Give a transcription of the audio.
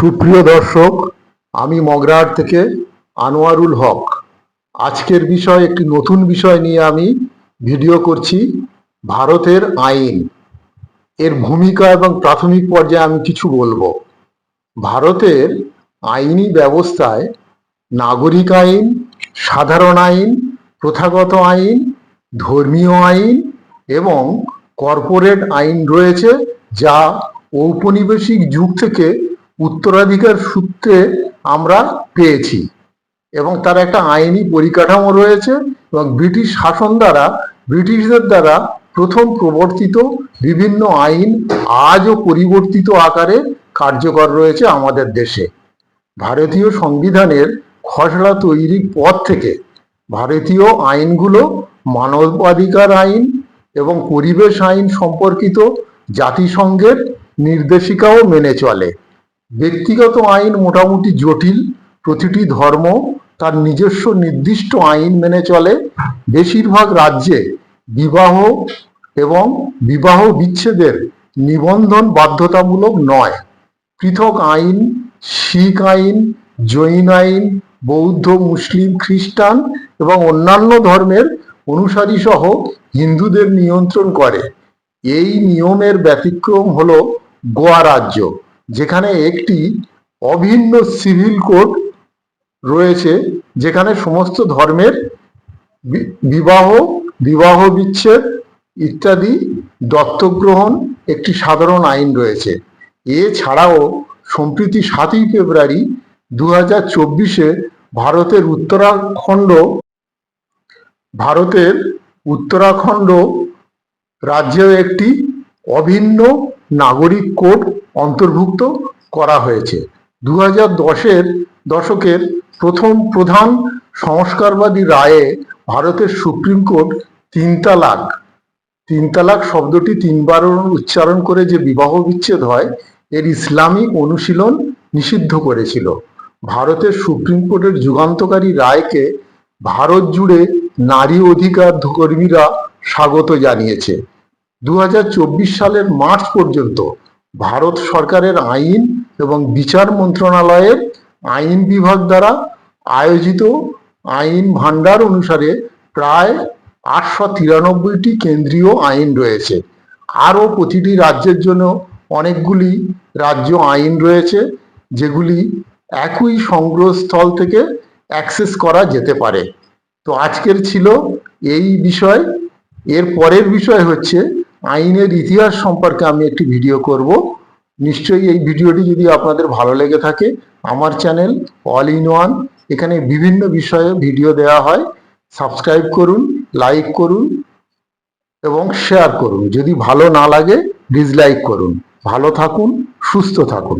সুপ্রিয় দর্শক, আমি মগরাহাট থেকে আনোয়ারুল হক। আজকের বিষয় একটি নতুন বিষয় নিয়ে আমি ভিডিও করছি, ভারতের আইন। এর ভূমিকা এবং প্রাথমিক পর্যায়ে আমি কিছু বলব। ভারতের আইনি ব্যবস্থায় নাগরিক আইন, সাধারণ আইন, প্রথাগত আইন, ধর্মীয় আইন এবং কর্পোরেট আইন রয়েছে, যা ঔপনিবেশিক যুগ থেকে উত্তরাধিকার সূত্রে আমরা পেয়েছি এবং তার একটা আইনি পরিকাঠামো রয়েছে এবং ব্রিটিশ শাসন দ্বারা, ব্রিটিশদের দ্বারা প্রথম প্রবর্তিত বিভিন্ন আইন আজও পরিবর্তিত আকারে কার্যকর রয়েছে আমাদের দেশে। ভারতীয় সংবিধানের খসড়া তৈরির পর থেকে ভারতীয় আইনগুলো মানবাধিকার আইন এবং পরিবেশ আইন সম্পর্কিত জাতিসংঘের নির্দেশিকাও মেনে চলে। ব্যক্তিগত আইন মোটামুটি জটিল, প্রতিটি ধর্ম তার নিজস্ব নির্দিষ্ট আইন মেনে চলে। বেশিরভাগ রাজ্যে বিবাহ এবং বিবাহ বিচ্ছেদের নিবন্ধন বাধ্যতামূলক নয়। পৃথক আইন, শিখ আইন, জৈন আইন, বৌদ্ধ, মুসলিম, খ্রিস্টান এবং অন্যান্য ধর্মের অনুসারী সহ হিন্দুদের নিয়ন্ত্রণ করে। এই নিয়মের ব্যতিক্রম হলো গোয়া রাজ্য। যেখানে একটি অভিন্ন সিভিল কোড রয়েছে, যেখানে সমস্ত ধর্মের বিবাহ বিবাহ বিচ্ছেদ ইত্যাদি দত্তক গ্রহণ একটি সাধারণ আইন রয়েছে। এছাড়াও সম্প্রতি সাতই ফেব্রুয়ারি দু হাজার চব্বিশে ভারতের উত্তরাখণ্ড ভারতের উত্তরাখণ্ড রাজ্যেও একটি অভিন্ন নাগরিক কোড অন্তর্ভুক্ত করা হয়েছে। দু হাজার দশের দশকের প্রথম প্রধান সংস্কারবাদী রায়ে ভারতের সুপ্রিম কোর্ট তিন তালাক তিন তালাক শব্দটি তিনবার উচ্চারণ করে যে বিবাহ বিচ্ছেদ হয়, এর ইসলামিক অনুশীলন নিষিদ্ধ করেছিল। ভারতের সুপ্রিম কোর্টের যুগান্তকারী রায়কে ভারত জুড়ে নারী অধিকার কর্মীরা স্বাগত জানিয়েছে। দু হাজার চব্বিশ সালের মার্চ পর্যন্ত ভারত সরকারের আইন এবং বিচার মন্ত্রণালয়ের আইন বিভাগ দ্বারা আয়োজিত আইন ভান্ডার অনুসারে প্রায় আটশো তিরানব্বইটি কেন্দ্রীয় আইন রয়েছে। আরও প্রতিটি রাজ্যের জন্য অনেকগুলি রাজ্য আইন রয়েছে, যেগুলি একই সংগ্রহস্থল থেকে অ্যাক্সেস করা যেতে পারে। তো আজকের ছিল এই বিষয়। এর পরের বিষয় হচ্ছে আইনের ইতিহাস সম্পর্কে আমি একটি ভিডিও করব। নিশ্চয়ই এই ভিডিওটি যদি আপনাদের ভালো লেগে থাকে, আমার চ্যানেল অল ইন ওয়ান এখানে বিভিন্ন বিষয়ে ভিডিও দেওয়া হয়। সাবস্ক্রাইব করুন লাইক করুন এবং শেয়ার করুন। যদি ভালো না লাগে ডিসলাইক করুন। ভালো থাকুন, সুস্থ থাকুন।